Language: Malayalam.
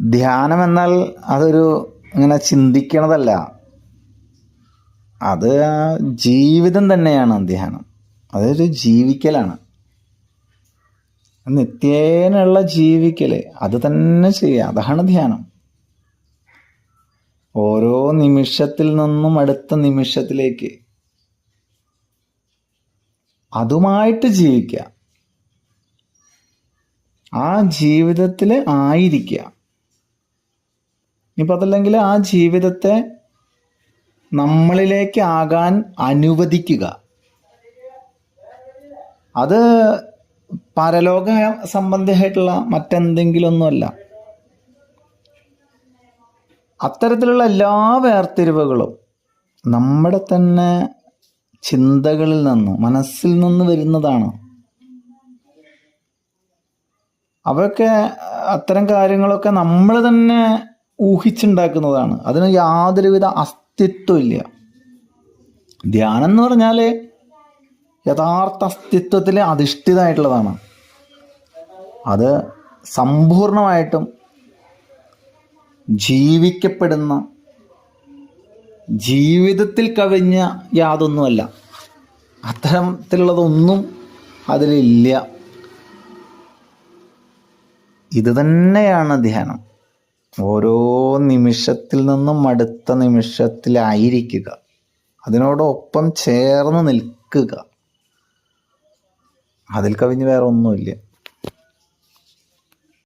ധ്യാനം എന്നാൽ അതൊരു ഇങ്ങനെ ചിന്തിക്കണതല്ല. അത് ജീവിതം തന്നെയാണ് ധ്യാനം. അതൊരു ജീവിക്കലാണ്. നിത്യേനുള്ള ജീവിക്കൽ അത് തന്നെ ചെയ്യുക. അതാണ് ധ്യാനം. ഓരോ നിമിഷത്തിൽ നിന്നും അടുത്ത നിമിഷത്തിലേക്ക് അതുമായിട്ട് ജീവിക്കുക. ആ ജീവിതത്തിൽ ആയിരിക്കുക. ഇപ്പം അതല്ലെങ്കിൽ ആ ജീവിതത്തെ നമ്മളിലേക്ക് ആകാൻ അനുവദിക്കുക. അത് പരലോക മറ്റെന്തെങ്കിലും ഒന്നുമല്ല അത്തരത്തിലുള്ള എല്ലാ വേർതിരിവുകളും നമ്മുടെ തന്നെ ചിന്തകളിൽ നിന്ന് മനസ്സിൽ നിന്ന് വരുന്നതാണ്. അവയൊക്കെ അത്തരം കാര്യങ്ങളൊക്കെ നമ്മൾ തന്നെ ഊഹിച്ചുണ്ടാക്കുന്നതാണ്. അതിന് യാതൊരുവിധ അസ്തിത്വം ഇല്ല ധ്യാനം എന്ന് പറഞ്ഞാൽ യഥാർത്ഥ അസ്തിത്വത്തിൽ അധിഷ്ഠിതമായിട്ടുള്ളതാണ്. അത് സമ്പൂർണമായിട്ടും ജീവിക്കപ്പെടുന്ന ജീവിതത്തിൽ കവിഞ്ഞ യാതൊന്നുമല്ല. അത്തരത്തിലുള്ളതൊന്നും അതിലില്ല. ഇത് തന്നെയാണ് ധ്യാനം. ഓരോ നിമിഷത്തിൽ നിന്നും അടുത്ത നിമിഷത്തിലായിരിക്കുക. അതിനോടൊപ്പം ചേർന്ന് നിൽക്കുക. അതിൽ കവിഞ്ഞ് വേറെ ഒന്നുമില്ല